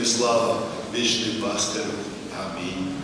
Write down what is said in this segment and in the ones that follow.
тобі слава, вічний пастир. Амінь.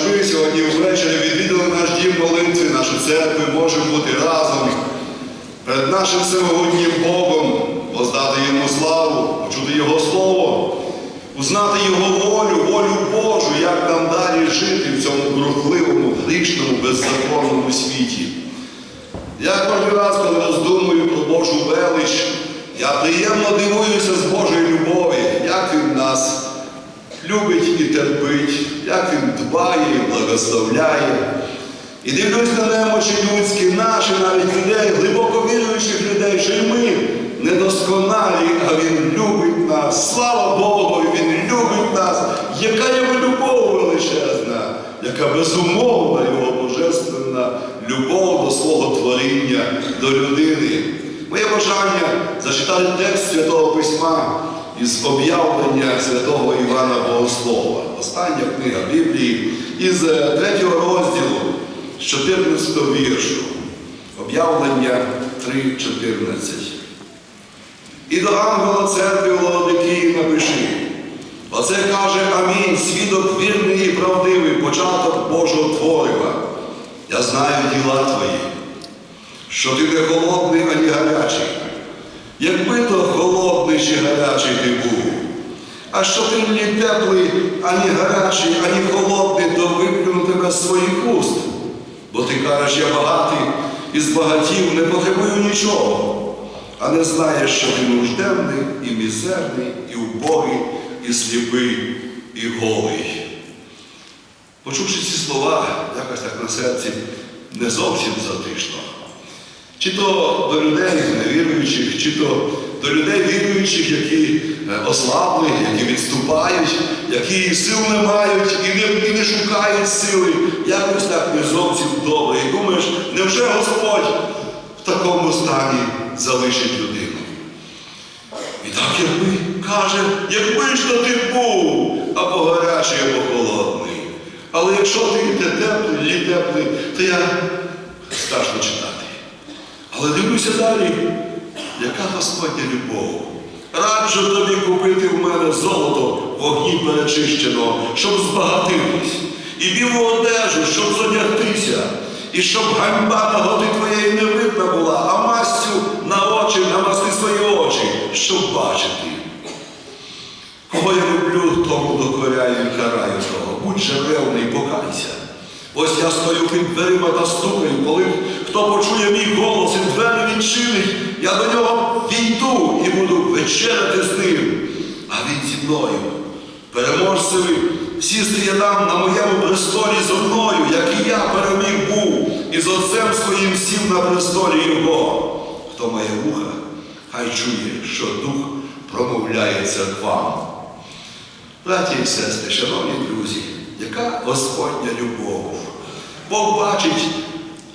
Що ви сьогодні ввечері відвідали наш дім молитви, нашу церкву, можемо бути разом перед нашим всемогутнім Богом, воздати йому славу, почути Його Слово, узнати Його волю, волю Божу, як нам далі жити в цьому бурхливому, грішному, беззаконному світі. Я кожен раз, коли роздумую про Божу велич, я приємно дивуюся з Божої любові, як Він нас любить і терпить, як Він дбає і благословляє. І дивлюсь на немочі людські, наші навіть людей, глибоко віруючих людей, що й ми недосконалі, а Він любить нас. Слава Богу, Він любить нас. Яка його любов величезна, яка безумовна його божественна любов до свого творіння, до людини. Моє бажання зачитати текст Святого Письма із об'явлення святого Івана Богослова. Остання книга Біблії із е, третього розділу з 14 віршу. Об'явлення 3.14. І до ангела церкви Володикії напиши. Оце каже Амінь, свідок вірний і правдивий, початок Божого творива. Я знаю діла твої, що ти не холодний, ані гарячий. Якби то холодний чи гарячий ти був, а що ти ні теплий, ані гарячий, ані холодний, то виплюну тебе з своїх уст. Бо ти кажеш, я багатий і збагатів, не потребую нічого, а не знаєш, що ти нужденний і мізерний, і убогий, і сліпий, і голий. Почувши ці слова, якось так на серці не зовсім затишно. Чи то до людей невіруючих, чи то до людей віруючих, які е, ослабли, які відступають, які сил не мають і не, і не шукають сили, якось так не зовсім добре. І думаєш, невже Господь в такому стані залишить людину? І так якби каже, якби ж то ти був або гарячий, або холодний. Але якщо ти не теплий, не теплий, то я страшно читати. Але дивлюся далі, яка Господня любов. Раджу тобі купити в мене золото вогні перечищеного, щоб збагатитись, і білу одежу, щоб зодягтися, і щоб ганьба нагоди твоєї не видна була, а мастю на очі намасти свої очі, щоб бачити. Кого я люблю, тому докоряю і караю того. Будь же ревний, покайся. Ось я стою під дверима та стукаю, коли хто почує мій голос і двері відчинить, я до нього війду і буду вечеряти з ним, а він зі мною. Переможцеві сісти я дам на моєму престолі зо мною, як і я переміг був, і з отцем своїм сів на престолі його. Хто має вуха, хай чує, що дух промовляється к вам. Браті і сестри, шановні друзі, яка Господня любов. Бог бачить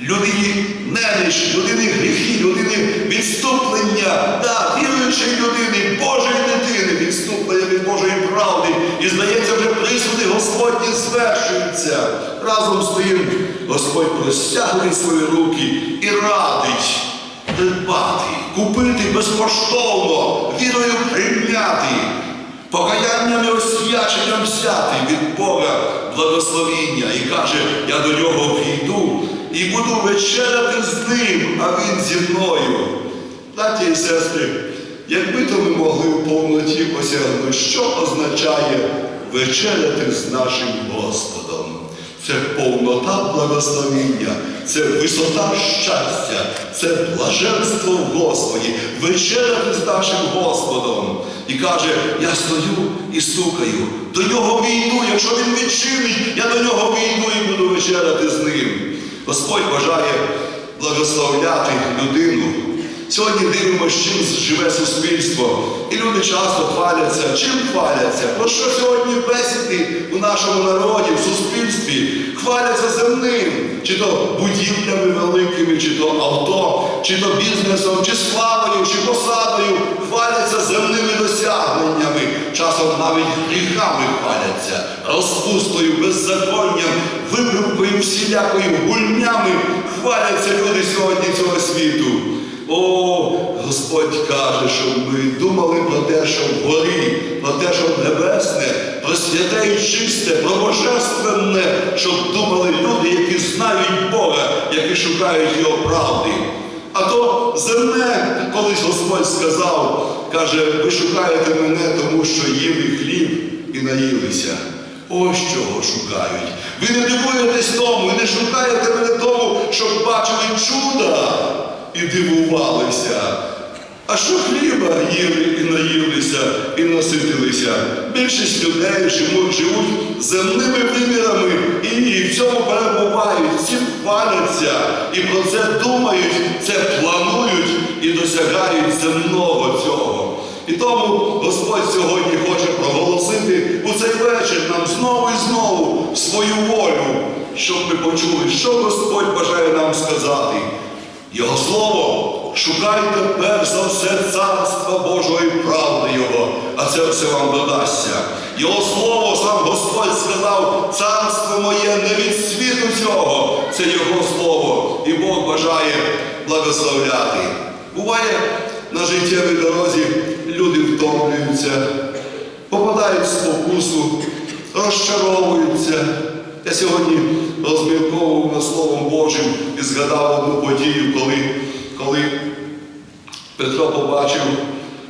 людині неміч, людини гріхи, людини відступлення, да, віруючої людини, Божої дитини, відступлення від Божої правди. І здається, вже присуди Господні звершуються. Разом з тим Господь простягне свої руки і радить придбати, купити безкоштовно, вірою прийняти покаянням і освяченням взяти від Бога благословіння і каже, я до нього війду і буду вечеряти з ним, а він зі мною. Браті і сестри, якби то ми могли в повноті осягнути, що означає вечеряти з нашим Господом. Це повнота благословіння, це висота щастя, це блаженство в Господі, вечеряти з нашим Господом. І каже, я стою і стукаю, до нього війду, якщо він відчинить, я до нього війду і буду вечеряти з ним. Господь бажає благословляти людину. Сьогодні дивимося, чим живе суспільство. І люди часто хваляться. Чим хваляться? Про що сьогодні бесіди у нашому народі, в суспільстві? Хваляться земним, чи то будівлями великими, чи то авто, чи то бізнесом, чи славою, чи посадою. Хваляться земними досягненнями, часом навіть гріхами хваляться, розпустою, беззаконням, вибрукою всілякою гульнями хваляться люди сьогодні цього світу. О, Господь каже, щоб ми думали про те, що вгорі, про те, що небесне, про святе і чисте, про божественне, щоб думали люди, які знають Бога, які шукають Його правди. А то земне, колись Господь сказав, каже, ви шукаєте мене, тому що їли хліб і наїлися. Ось чого шукають. Ви не дивуєтесь тому, і не шукаєте мене тому, щоб бачили чуда і дивувалися. А що хліба їли і наїлися, і наситилися? Більшість людей живуть, живуть земними вимірами і, в цьому перебувають, цим хваляться, і про це думають, це планують і досягають земного цього. І тому Господь сьогодні хоче проголосити у цей вечір нам знову і знову свою волю, щоб ми почули, що Господь бажає нам сказати. Його слово шукайте перш за все царства Божого і правди Його, а це все вам додасться. Його слово сам Господь сказав, царство моє не від світу цього, це Його слово, і Бог бажає благословляти. Буває на життєвій дорозі люди втомлюються, попадають в спокусу, розчаровуються. Я сьогодні розмірковував над Словом Божим і згадав одну подію, коли, коли Петро побачив,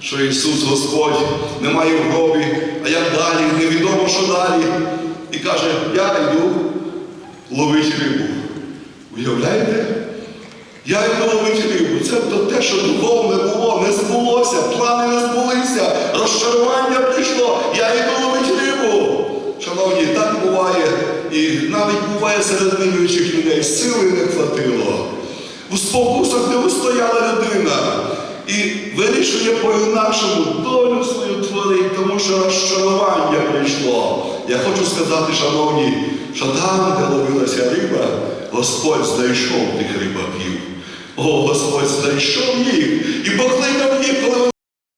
що Ісус Господь немає в гробі, а як далі, невідомо, що далі. І каже, я йду ловити рибу. Уявляєте? Я йду ловити рибу. Це то те, що духовне було, не збулося, плани не збулися, розчарування прийшло, я ловити рибу. Шановні, так буває, і навіть буває серед віруючих людей, сили не хватило. У спокусах не вистояла людина і вирішує по-інакшому долю свою творить, тому що розчарування прийшло. Я хочу сказати, шановні, що там, де ловилася риба, Господь знайшов тих рибаків. О, Господь знайшов їх і покликав їх, коли